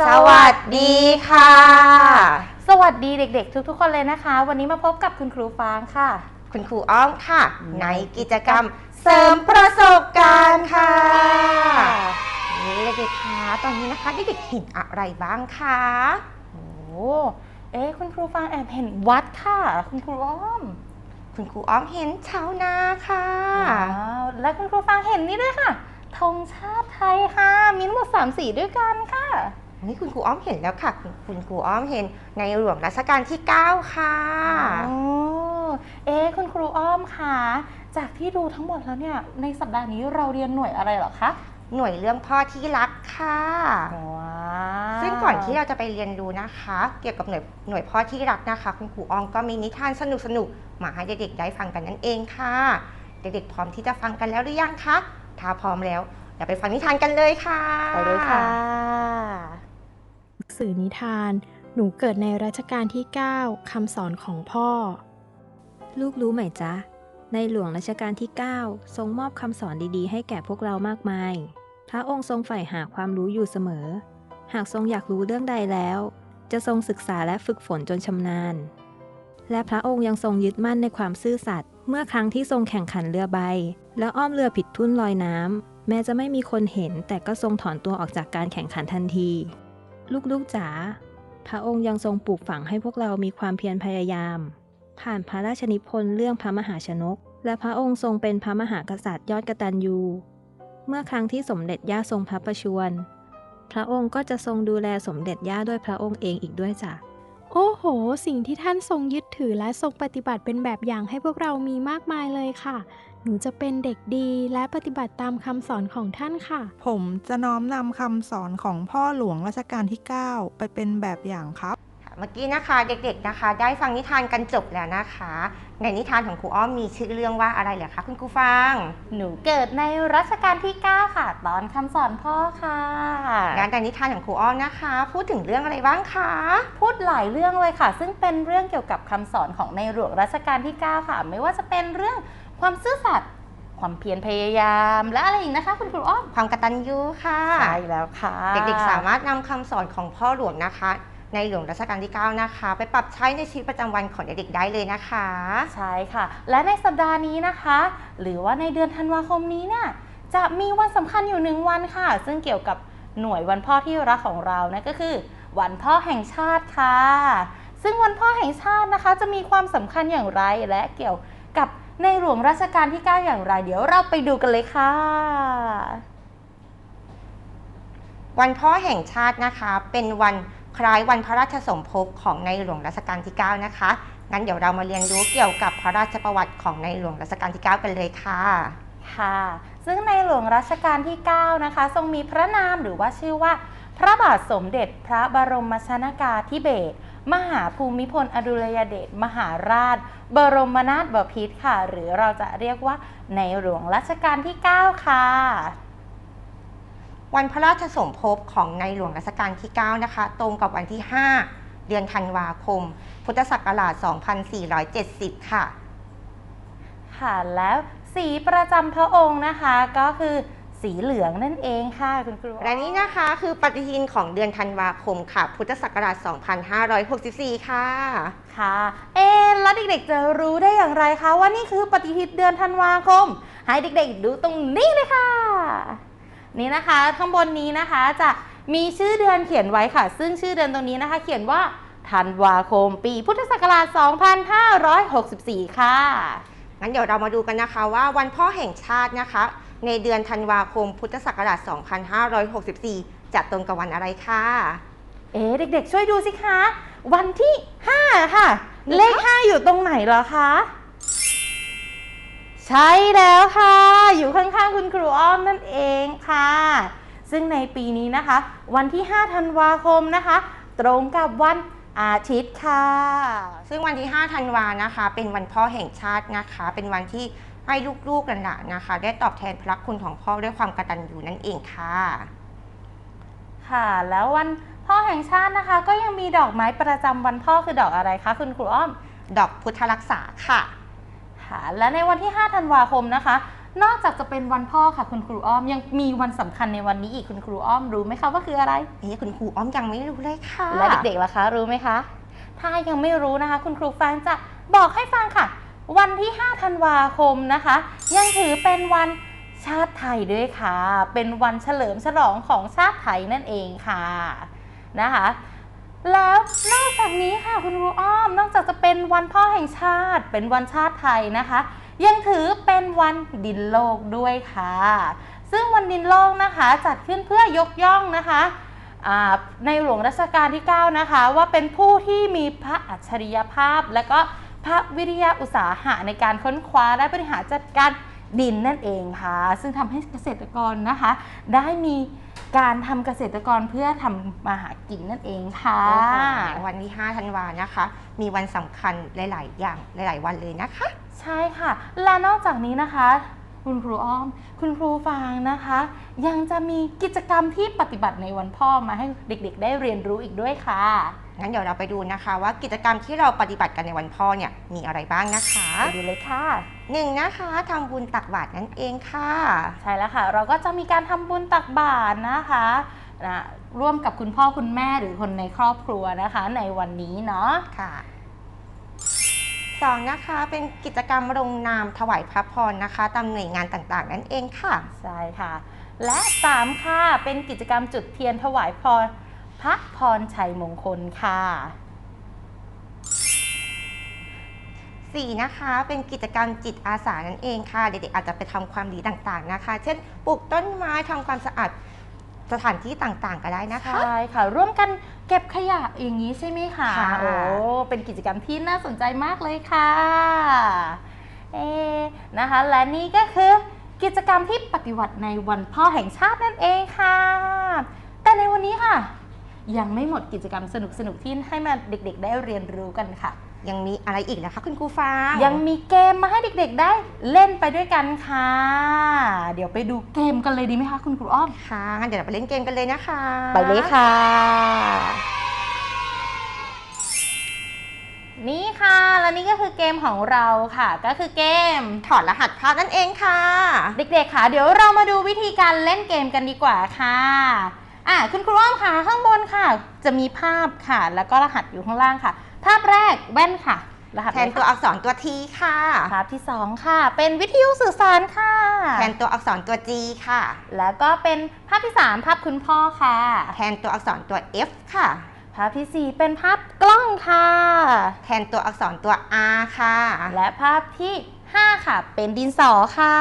สวัสดีค่ะ สวัสดีเด็กๆ ทุกๆ คนเลยนะคะ วันนี้มาพบกับคุณครูฟางค่ะ คุณครูอ้อมค่ะ ในกิจกรรมเสริมประสบการณ์ค่ะนี่เด็กๆคะตอนนี้นะคะเด็กๆเห็นอะไรบ้างคะโอ้เอ๊ะคุณครูฟางแอบเห็นวัดค่ะ คุณครูอ้อม คุณครูอ้อมเห็นชาวนาค่ะว้าวและคุณครูฟางเห็นนี่ด้วยค่ะธงชาติไทยค่ะ มีทั้งหมด3สีด้วยกันค่ะ นี่คุณครูอ้อมเห็นแล้วค่ะ คุณคุณครูอ้อมเห็นในหลวงรัชกาลที่ 9 ค่ะโอ้เอ๊ะคุณครูอ้อมค่ะ จากที่ดูทั้งหมดแล้วเนี่ย ในสัปดาห์นี้เราเรียนหน่วยอะไรเหรอคะ หน่วยเรื่องพ่อที่รักค่ะ ว้าว ซึ่งก่อนที่เราจะไปเรียนรู้นะคะ เกี่ยวกับหน่วยหน่วยพ่อที่รักนะคะ คุณครูอองก็มีนิทานสนุกๆมาให้เด็กๆได้ฟังกันนั่นเองค่ะ เด็กๆพร้อมที่จะฟังกันแล้วหรือยังคะ ถ้าพร้อมแล้วเดี๋ยวไปฟังนิทานกันเลยค่ะ ไปเลยค่ะหนัง สือนิทาน หนูเกิดในรัชกาลที่ 9คำสอนของพ่อ ลูกรู้ไหมจ๊ะ ในหลวงรัชกาลที่ 9 ทรงมอบคำสอนดีๆ ให้แก่พวกเรามากมาย พระองค์ทรงใฝ่หาความรู้อยู่เสมอ หากทรงอยากรู้เรื่องใดแล้ว จะทรงศึกษาและฝึกฝนจนชำนาญ และพระองค์ยังทรงยึดมั่นในความซื่อสัตย์เมื่อครั้งที่ทรงแข่งขันเรือใบ แล้วอ้อมเรือผิดทุ่นลอยน้ำแม้จะไม่มีคนเห็นแต่ก็ทรงถอนตัวออกจากการแข่งขันทันที ลูกๆจ๋าพระองค์ยังทรงปลูกฝังให้พวกเรามีความเพียรพยายาม ผ่านพระราชนิพนธ์เรื่องพระมหาชนก และพระองค์ทรงเป็นพระมหากษัตริย์ยอดกตัญญูเมื่อครั้งที่สมเด็จย่าทรงพระประชวรพระองค์ก็จะทรงดูแลสมเด็จย่าด้วยพระองค์เองอีกด้วยจ้ะโอ้โห สิ่งที่ท่านทรงยึดถือและทรงปฏิบัติเป็นแบบอย่างให้พวกเรามีมากมายเลยค่ะหนูจะเป็นเด็กดีและปฏิบัติตามคำสอนของท่านค่ะ ผมจะน้อมนำคำสอนของพ่อหลวงรัชกาลที่ 9 ไปเป็นแบบอย่างครับค่ะเมื่อกี้นะคะเด็กๆนะคะ ได้ฟังนิทานกันจบแล้วนะคะ ในนิทานของครูอ้อมมีชื่อเรื่องว่าอะไรเหรอคะคุณครูฟังหนูเกิดในรัชกาลที่ 9 ค่ะ ตอนคำสอนพ่อค่ะ งานแต่นิทานของครูอ้อมนะคะ พูดถึงเรื่องอะไรบ้างคะพูดหลายเรื่องเลยค่ะ ซึ่งเป็นเรื่องเกี่ยวกับคำสอนของในหลวงรัชกาลที่ 9 ค่ะ ไม่ว่าจะเป็นเรื่อง ความซื่อสัตย์ความเพียรพยายามและอะไรอีกนะคะ คุณครูอ้อมความกตัญญูค่ะใช่แล้วค่ะ เด็กๆ สามารถนำคำสอนของพ่อหลวงนะคะ ในหลวงรัชกาลที่ 9 นะคะ ไปปรับใช้ในชีวิตประจำวันของเด็กๆได้เลยนะคะ ใช่ค่ะ และในสัปดาห์นี้นะคะ หรือว่าในเดือนธันวาคมนี้เนี่ยจะมีวันสำคัญอยู่หนึ่งวันค่ะ ซึ่งเกี่ยวกับหน่วยวันพ่อที่รักของเรานะก็คือ วันพ่อแห่งชาติค่ะ ซึ่งวันพ่อแห่งชาตินะคะ จะมีความสำคัญอย่างไรและเกี่ยวกับ ในหลวงรัชกาลที่ 9 อย่างไร เดี๋ยวเราไปดูกันเลยค่ะ วันพ่อแห่งชาตินะคะ เป็นวันคล้ายวันพระราชสมภพของในหลวงรัชกาลที่ 9 นะคะ งั้นเดี๋ยวเรามาเรียนรู้เกี่ยวกับพระราชประวัติของในหลวงรัชกาลที่ 9 กันเลยค่ะ ค่ะ ซึ่งในหลวงรัชกาลที่ 9 นะคะ ทรงมีพระนามหรือว่าชื่อว่า พระบาทสมเด็จพระบรมชนากาธิเบศร มหาภูมิพลอดุลยเดชมหาราช บรมนาถบพิตรค่ะ หรือเราจะเรียกว่าในหลวงรัชกาลที่ 9 ค่ะ วันพระราชสมภพของในหลวงรัชกาลที่ 9 นะคะ ตรงกับวันที่ 5 เดือนธันวาคม พุทธศักราช 2470 ค่ะ ค่ะแล้วสีประจำพระองค์นะคะก็คือ สีเหลืองนั่นเองค่ะคุณครูและนี้นะคะคือปฏิทินของเดือนธันวาคมค่ะ พุทธศักราช 2564 ค่ะ ค่ะ เอ๊ะแล้วเด็กๆจะรู้ได้อย่างไรคะว่านี่คือปฏิทินเดือนธันวาคม ให้เด็กๆดูตรงนี้เลยค่ะ นี่นะคะข้างบนนี้นะคะจะมีชื่อเดือนเขียนไว้ค่ะ ซึ่งชื่อเดือนตรงนี้นะคะ เขียนว่าธันวาคม ปีพุทธศักราช 2564 ค่ะ งั้นเดี๋ยวเรามาดูกันนะคะว่าวันพ่อแห่งชาตินะคะ ในเดือนธันวาคมพุทธศักราช 2564จะตรงกับวันอะไรค่ะเอ๊ะเด็กๆ ช่วยดูสิคะ วันที่ 5 ค่ะ เลข 5 อยู่ตรงไหนเหรอคะ ใช่แล้วค่ะ อยู่ข้างๆ คุณครูอ้อมนั่นเองค่ะ ซึ่งในปีนี้นะคะ วันที่ 5 ธันวาคมนะคะ ตรงกับวันอาทิตย์ค่ะ ซึ่งวันที่ 5 ธันวานะคะ เป็นวันพ่อแห่งชาตินะคะ เป็นวันที่ ให้ลูกๆหลานๆนะคะ ได้ตอบแทนพระคุณของพ่อด้วยความกตัญญูนั่นเองค่ะ ค่ะ แล้ววันพ่อแห่งชาตินะคะ ก็ยังมีดอกไม้ประจำวันพ่อคือดอกอะไรคะคุณครูอ้อม ดอกพุทธรักษาค่ะ ค่ะ และในวันที่ 5 ธันวาคมนะคะ นอกจากจะเป็นวันพ่อค่ะคุณครูอ้อม ยังมีวันสำคัญในวันนี้อีกคุณครูอ้อมรู้ไหมคะว่าคืออะไร เอ๊ะคุณครูอ้อมยังไม่รู้เลยค่ะ และเด็กๆล่ะคะ รู้ไหมคะ ถ้ายังไม่รู้นะคะ คุณครูฟางจะบอกให้ฟังค่ะ วันที่ 5 ธันวาคมนะคะ ยังถือเป็นวันชาติไทยด้วยค่ะ เป็นวันเฉลิมฉลองของชาติไทยนั่นเองค่ะนะคะ แล้วนอกจากนี้ค่ะคุณครูอ้อม นอกจากจะเป็นวันพ่อแห่งชาติ เป็นวันชาติไทยนะคะ ยังถือเป็นวันดินโลกด้วยค่ะ ซึ่งวันดินโลกนะคะ จัดขึ้นเพื่อยกย่องนะคะในหลวงรัชกาลที่ 9 นะคะ ว่าเป็นผู้ที่มีพระอัจฉริยภาพและก็ พระวิริยะอุตสาหะในการค้นคว้าและบริหารจัดการดินนั่นเองค่ะ ซึ่งทำให้เกษตรกรนะคะ ได้มีการทำเกษตรกรเพื่อทำมาหากินนั่นเองค่ะโอ้โหวันที่5ธันวานะคะ มีวันสำคัญหลาย ๆ อย่างหลาย ๆ วันเลยนะคะ ใช่ค่ะ และนอกจากนี้นะคะ คุณครูอ้อม คุณครูฟางนะคะ ยังจะมีกิจกรรมที่ปฏิบัติในวันพ่อมาให้เด็กๆ ได้เรียนรู้อีกด้วยค่ะ งั้นเดี๋ยวเราไปดูนะคะว่ากิจกรรมที่เราปฏิบัติกันในวันพ่อเนี่ยมีอะไรบ้างนะคะไปดูเลยค่ะ หนึ่งนะคะทำบุญตักบาตรนั่นเองค่ะ ใช่แล้วค่ะ เราก็จะมีการทำบุญตักบาตรนะคะนะร่วมกับคุณพ่อคุณแม่หรือคนในครอบครัวนะคะ ในวันนี้เนาะค่ะ สองนะคะ เป็นกิจกรรมลงนามถวายพระพรนะคะตามหน่วยงานต่างๆ นั่นเองค่ะ ใช่ค่ะ และสามค่ะ เป็นกิจกรรมจุดเทียนถวายพรพระพรชัยมงคลค่ะสี่นะคะเป็นกิจกรรมจิตอาสานั่นเองค่ะ เด็กๆอาจจะไปทำความดีต่างๆนะคะ เช่นปลูกต้นไม้ทำความสะอาด สถานที่ต่างๆ ก็ได้นะคะ ใช่ค่ะ ร่วมกันเก็บขยะอย่างนี้ใช่ไหมคะค่ะ โอ้เป็นกิจกรรมที่น่าสนใจมากเลยค่ะเอ๊ะนะคะ และนี่ก็คือกิจกรรมที่ปฏิบัติในวันพ่อแห่งชาตินั่นเองค่ะ แต่ในวันนี้ค่ะ ยังไม่หมดกิจกรรมสนุกๆที่ให้มาเด็กๆ ได้เรียนรู้กันค่ะ ยังมีอะไรอีกนะคะคุณครูฟางยังมีเกมมาให้เด็กๆได้เล่นไปด้วยกันค่ะ เดี๋ยวไปดูเกมกันเลยดีไหมคะคุณครูอ้อม ค่ะงั้นเดี๋ยวเราไปเล่นเกมกันเลยนะคะไปเลยค่ะ นี่ค่ะ และนี่ก็คือเกมของเราค่ะ ก็คือเกม ถอดรหัสภาพนั่นเองค่ะ เด็กๆค่ะ เดี๋ยวเรามาดูวิธีการเล่นเกมกันดีกว่าค่ะอะ คุณครูอ้อมค่ะข้างบนค่ะ จะมีภาพค่ะ แล้วก็รหัสอยู่ข้างล่างค่ะ ภาพแรกแว่นค่ะ รหัสแทนอะไรตัวคะอักษรตัว T ค่ะ ภาพที่สองค่ะ เป็นวิทยุสื่อสารค่ะ แทนตัวอักษรตัว G ค่ะ แล้วก็เป็นภาพที่สามภาพคุณพ่อค่ะ แทนตัวอักษรตัว F ค่ะ ภาพที่สี่เป็นภาพกล้องค่ะ แทนตัวอักษรตัว R ค่ะ และภาพที่5ค่ะ เป็นดินสอค่ะ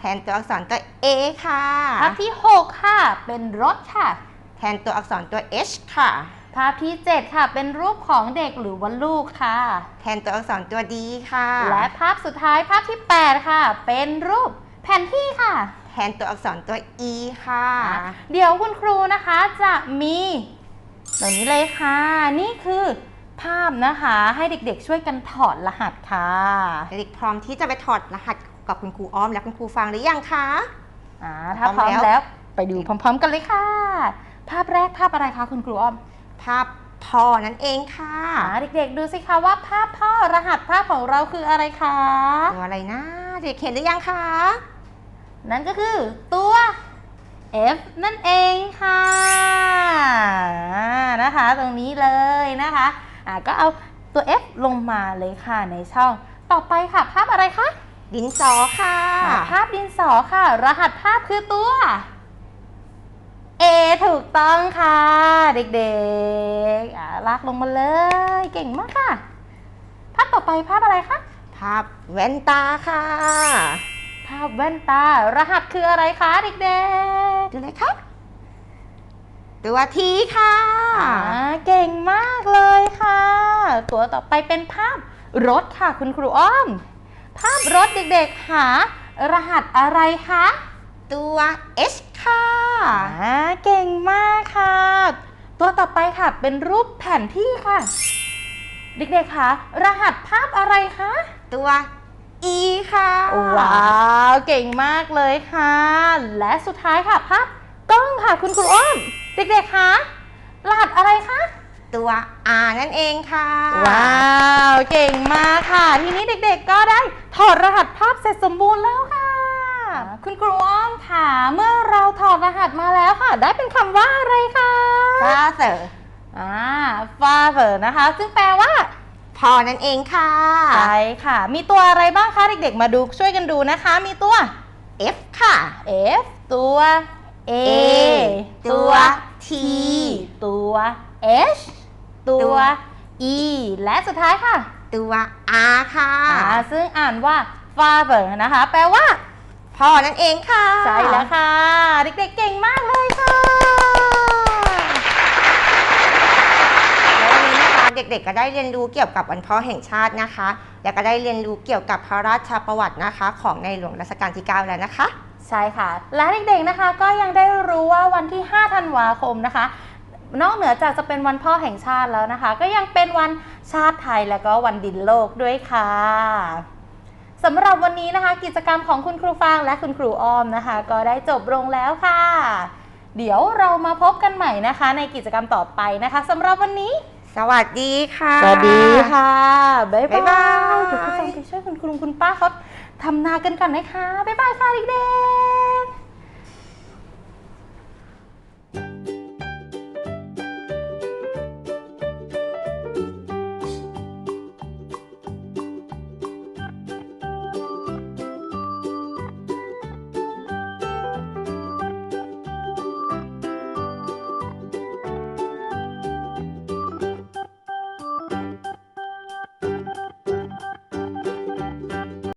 แทนตัวอักษรตัว A ค่ะ ภาพที่ 6 ค่ะ เป็นรถค่ะ แทนตัวอักษรตัว H ค่ะ ภาพที่ 7 ค่ะ เป็นรูปของเด็กหรือว่าลูกค่ะ แทนตัวอักษรตัว D ค่ะ และภาพสุดท้ายภาพที่ 8 ค่ะ เป็นรูปแผนที่ค่ะ แทนตัวอักษรตัว E ค่ะ เดี๋ยวคุณครูนะคะจะมีตรงนี้เลยค่ะ นี่คือภาพนะคะให้เด็กๆช่วยกันถอดรหัสค่ะ เด็กๆพร้อมที่จะไปถอดรหัสกับคุณครูอ้อมและคุณครูฟังหรือยังคะอ่าถ้าพพร้ร้ออมมแล้วแล้วไปดูพร้อม ๆ กันเลยค่ะ ภาพแรกภาพอะไรคะคุณครูอ้อม ภาพพ่อนั่นเองค่ะอ่าเด็กๆดูสิคะว่าภาพพ่อรหัสภาพของเราคืออะไรคะตัวอะไรนะ เด็กเห็นหรือยังคะนั่นก็คือตัว F นั่นเองค่ะอ่านะคะตรงนี้เลยนะคะอ่าก็เอาตัว F ลงมาเลยค่ะในช่อง ต่อไปค่ะ ภาพอะไรคะดินสอค่ะอ่าภาพดินสอค่ะ รหัสภาพคือตัว A ถูกต้องค่ะ เด็กๆอ่าลากลงมาเลย เก่งมากค่ะ ภาพต่อไปภาพอะไรคะ ภาพแว่นตาค่ะ ภาพแว่นตารหัสคืออะไรคะเด็กดูเลยครับ ตัวทีค่ะๆอ่าเก่งมากเลยค่ะ ตัวต่อไปเป็นภาพรถค่ะคุณครูอ้อม ภาพรถเด็กๆหารหัสอะไรคะ ตัว H ค่ะ อ่าเก่งมากค่ะ ตัวต่อไปค่ะ เป็นรูปแผนที่ค่ะ เด็กๆคะรหัสภาพอะไรคะ ตัว E ค่ะ ว้าวเก่งมากเลยค่ะ และสุดท้ายค่ะภาพกล้องค่ะคุณครูอ้อม เด็กๆคะรหัสอะไรคะตัว R นั่นเองค่ะ ว้าว เก่งมากค่ะ ทีนี้เด็กๆก็ได้ถอดรหัสภาพเสร็จสมบูรณ์แล้วค่ะ คุณครูอ้อมค่ะเมื่อเราถอดรหัสมาแล้วค่ะ ได้เป็นคำว่าอะไรคะ father อ่า father นะคะ ซึ่งแปลว่าพ่อนั่นเองค่ะ ใช่ค่ะ มีตัวอะไรบ้างคะ เด็กๆ มาดูช่วยกันดูนะคะ มีตัว F ค่ะ F ตัว A ตัว T ตัว H ตัว E และสุดท้ายค่ะ ตัว R ค่ะ อ่า ซึ่งอ่านว่า father นะคะ แปลว่า พ่อนั่นเองค่ะใช่แล้วค่ะ เด็กๆเก่งมากเลยค่ะ แล้ววันนี้นะคะเด็กๆก็ได้เรียนรู้เกี่ยวกับวันพ่อแห่งชาตินะคะ แล้วก็ได้เรียนรู้เกี่ยวกับพระราชประวัตินะคะ ของในหลวงรัชกาลที่ 9 แล้วนะคะ ใช่ค่ะ และเด็กๆนะคะก็ยังได้รู้ว่าวันที่ 5 ธันวาคมนะคะนอกเหนือจากจะเป็นวันพ่อแห่งชาติแล้วนะคะ ก็ยังเป็นวันชาติไทยและก็วันดินโลกด้วยค่ะ สำหรับวันนี้นะคะ กิจกรรมของคุณครูฟางและคุณครูอ้อมนะคะ ก็ได้จบลงแล้วค่ะ เดี๋ยวเรามาพบกันใหม่นะคะ ในกิจกรรมต่อไปนะคะสำหรับวันนี้ สวัสดีค่ะ สวัสดีค่ะ บ๊ายบ๊ายบาบายย เดี๋ยวคุณฟังไปช่วยคุณครูคุณป้าเขาทำนากันก่อนนะคะ บ๊ายบายค่ะเด็กๆ